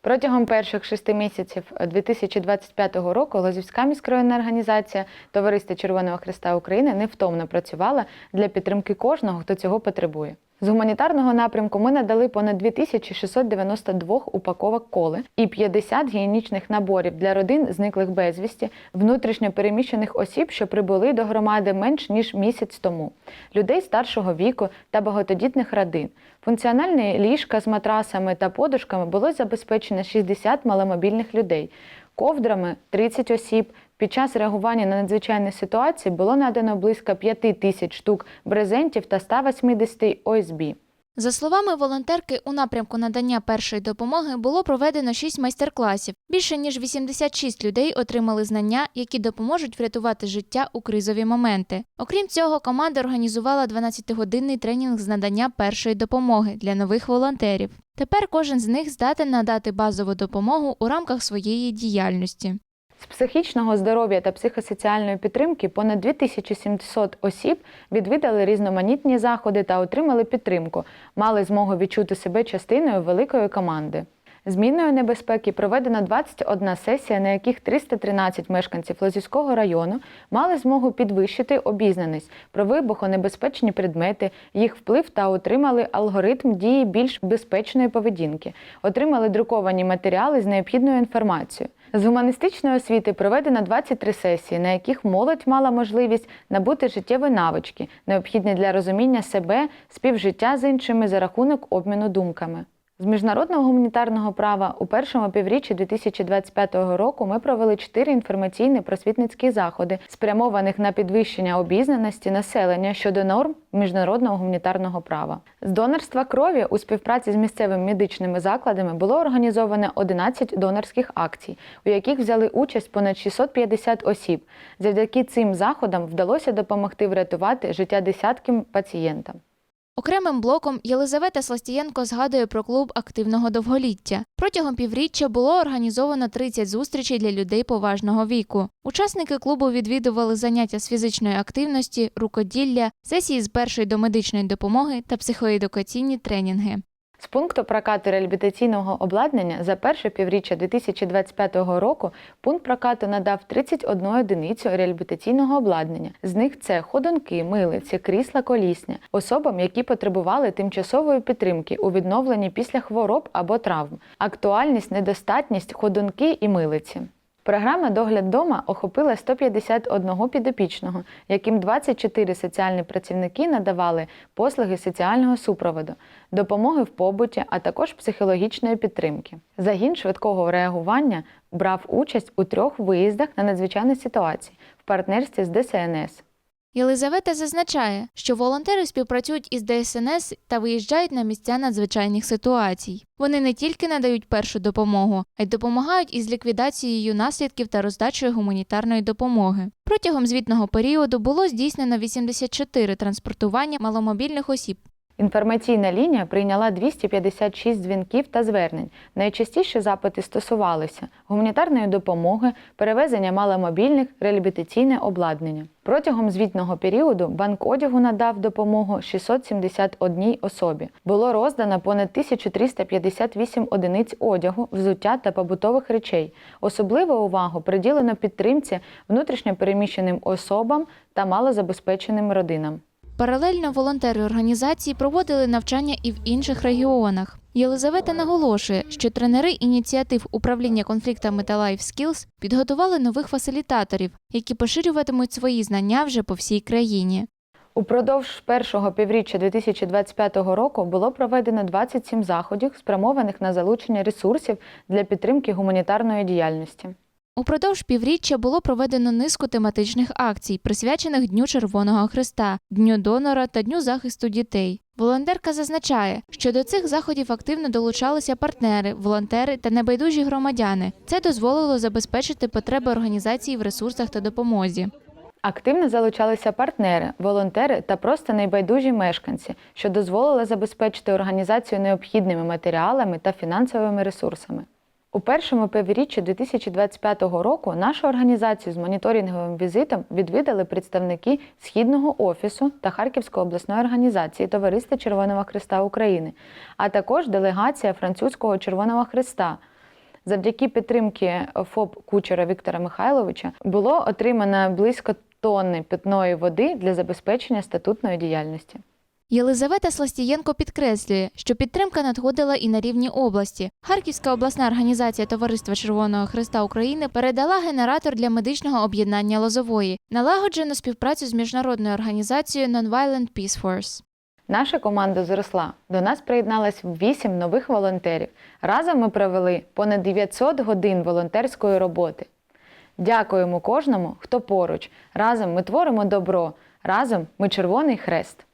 Протягом перших шести місяців 2025 року Лозівська міськрайонна організація Товариство Червоного Христа України невтомно працювала для підтримки кожного, хто цього потребує. З гуманітарного напрямку ми надали понад 2692 упаковок коли і 50 гігієнічних наборів для родин зниклих безвісті, внутрішньо переміщених осіб, що прибули до громади менш ніж місяць тому, людей старшого віку та багатодітних родин. Функціональні ліжка з матрасами та подушками було забезпечено 60 маломобільних людей, ковдрами 30 осіб. Під час реагування на надзвичайні ситуації було надано близько 5 тисяч штук брезентів та 180 ОСБ. За словами волонтерки, у напрямку надання першої допомоги було проведено 6 майстер-класів. Більше ніж 86 людей отримали знання, які допоможуть врятувати життя у кризові моменти. Окрім цього, команда організувала 12-годинний тренінг з надання першої допомоги для нових волонтерів. Тепер кожен з них здатен надати базову допомогу у рамках своєї діяльності. З психічного здоров'я та психосоціальної підтримки понад 2700 осіб відвідали різноманітні заходи та отримали підтримку, мали змогу відчути себе частиною великої команди. Зміною небезпеки проведено 21 сесія, на яких 313 мешканців Лозівського району мали змогу підвищити обізнаність про вибухонебезпечні предмети, їх вплив та отримали алгоритм дії більш безпечної поведінки, отримали друковані матеріали з необхідною інформацією. З гуманістичної освіти проведено 23 сесії, на яких молодь мала можливість набути життєві навички, необхідні для розуміння себе, співжиття з іншими за рахунок обміну думками. З міжнародного гуманітарного права у першому півріччі 2025 року ми провели чотири інформаційні просвітницькі заходи, спрямованих на підвищення обізнаності населення щодо норм міжнародного гуманітарного права. З донорства крові у співпраці з місцевими медичними закладами було організовано 11 донорських акцій, у яких взяли участь понад 650 осіб. Завдяки цим заходам вдалося допомогти врятувати життя десяткам пацієнтам. Окремим блоком Єлизавета Сластієнко згадує про клуб активного довголіття. Протягом півріччя було організовано 30 зустрічей для людей поважного віку. Учасники клубу відвідували заняття з фізичної активності, рукоділля, сесії з першої домедичної допомоги та психоедукаційні тренінги. З пункту прокату реабілітаційного обладнання за перше півріччя 2025 року пункт прокату надав 31 одиницю реабілітаційного обладнання. З них це ходунки, милиці, крісла колісня, особам, які потребували тимчасової підтримки у відновленні після хвороб або травм, актуальність, недостатність, ходунки і милиці. Програма Догляд дома охопила 151 підопічного, яким 24 соціальні працівники надавали послуги соціального супроводу, допомоги в побуті, а також психологічної підтримки. Загін швидкого реагування брав участь у трьох виїздах на надзвичайні ситуації в партнерстві з ДСНС. Єлизавета зазначає, що волонтери співпрацюють із ДСНС та виїжджають на місця надзвичайних ситуацій. Вони не тільки надають першу допомогу, а й допомагають із ліквідацією наслідків та роздачею гуманітарної допомоги. Протягом звітного періоду було здійснено 84 транспортування маломобільних осіб. Інформаційна лінія прийняла 256 дзвінків та звернень. Найчастіше запити стосувалися гуманітарної допомоги, перевезення маломобільних, реабілітаційне обладнання. Протягом звітного періоду банк одягу надав допомогу 671 особі. Було роздано понад 1358 одиниць одягу, взуття та побутових речей. Особливу увагу приділено підтримці внутрішньо переміщеним особам та малозабезпеченим родинам. Паралельно волонтери організації проводили навчання і в інших регіонах. Єлизавета наголошує, що тренери ініціатив управління конфліктами та Life Skills підготували нових фасилітаторів, які поширюватимуть свої знання вже по всій країні. Упродовж першого півріччя 2025 року було проведено 27 заходів, спрямованих на залучення ресурсів для підтримки гуманітарної діяльності. Упродовж півріччя було проведено низку тематичних акцій, присвячених Дню Червоного Христа, Дню донора та Дню захисту дітей. Волонтерка зазначає, що до цих заходів активно долучалися партнери, волонтери та небайдужі громадяни. Це дозволило забезпечити потреби організації в ресурсах та допомозі. Активно залучалися партнери, волонтери та просто найбайдужі мешканці, що дозволило забезпечити організацію необхідними матеріалами та фінансовими ресурсами. У першому півріччі 2025 року нашу організацію з моніторинговим візитом відвідали представники Східного офісу та Харківської обласної організації Товариства Червоного Христа України, а також делегація французького Червоного Христа. Завдяки підтримки ФОП Кучера Віктора Михайловича було отримано близько тонни питної води для забезпечення статутної діяльності. Єлизавета Сластієнко підкреслює, що підтримка надходила і на рівні області. Харківська обласна організація Товариства Червоного Христа України передала генератор для медичного об'єднання Лозової, налагоджено співпрацю з міжнародною організацією Nonviolent Peace Force. Наша команда зросла. До нас приєдналось 8 нових волонтерів. Разом ми провели понад 900 годин волонтерської роботи. Дякуємо кожному, хто поруч. Разом ми творимо добро. Разом ми Червоний Хрест.